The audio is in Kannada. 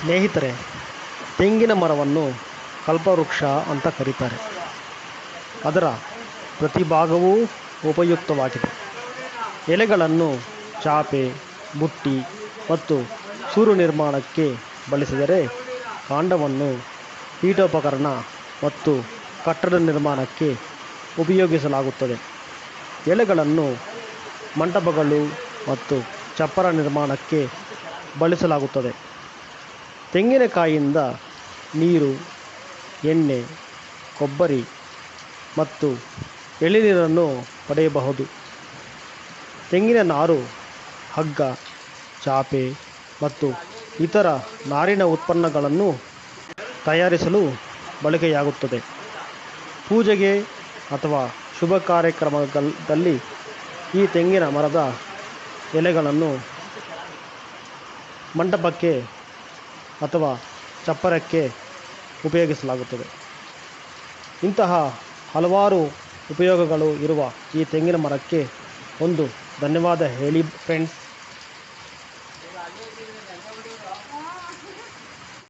ಸ್ನೇಹಿತರೆ, ತೆಂಗಿನ ಮರವನ್ನು ಕಲ್ಪವೃಕ್ಷ ಅಂತ ಕರೀತಾರೆ. ಅದರ ಪ್ರತಿ ಭಾಗವೂ ಉಪಯುಕ್ತವಾಗಿದೆ. ಎಲೆಗಳನ್ನು ಚಾಪೆ ಬುಟ್ಟಿ ಮತ್ತು ಸೂರು ನಿರ್ಮಾಣಕ್ಕೆ ಬಳಸಿದರೆ ಕಾಂಡವನ್ನು ಪೀಠೋಪಕರಣ ಮತ್ತು ಕಟ್ಟಡ ನಿರ್ಮಾಣಕ್ಕೆ ಉಪಯೋಗಿಸಲಾಗುತ್ತದೆ. ಎಲೆಗಳನ್ನು ಮಂಟಪಗಳು ಮತ್ತು ಚಪ್ಪರ ನಿರ್ಮಾಣಕ್ಕೆ ಬಳಸಲಾಗುತ್ತದೆ. ತೆಂಗಿನಕಾಯಿಯಿಂದ ನೀರು, ಎಣ್ಣೆ, ಕೊಬ್ಬರಿ ಮತ್ತು ಎಳೆನೀರನ್ನು ಪಡೆಯಬಹುದು. ತೆಂಗಿನ ನಾರು, ಹಗ್ಗ, ಚಾಪೆ ಮತ್ತು ಇತರ ನಾರಿನ ಉತ್ಪನ್ನಗಳನ್ನು ತಯಾರಿಸಲು ಬಳಕೆಯಾಗುತ್ತದೆ. ಪೂಜೆಗೆ ಅಥವಾ ಶುಭ ಕಾರ್ಯಕ್ರಮದಲ್ಲಿ ಈ ತೆಂಗಿನ ಮರದ ಎಲೆಗಳನ್ನು ಮಂಟಪಕ್ಕೆ ಅಥವಾ ಚಪ್ಪರಕ್ಕೆ ಉಪಯೋಗಿಸಲಾಗುತ್ತದೆ. ಇಂತಹ ಹಲವಾರು ಉಪಯೋಗಗಳು ಇರುವ ಈ ತೆಂಗಿನ ಮರಕ್ಕೆ ಒಂದು ಧನ್ಯವಾದ ಹೇಳಿ ಫ್ರೆಂಡ್ಸ್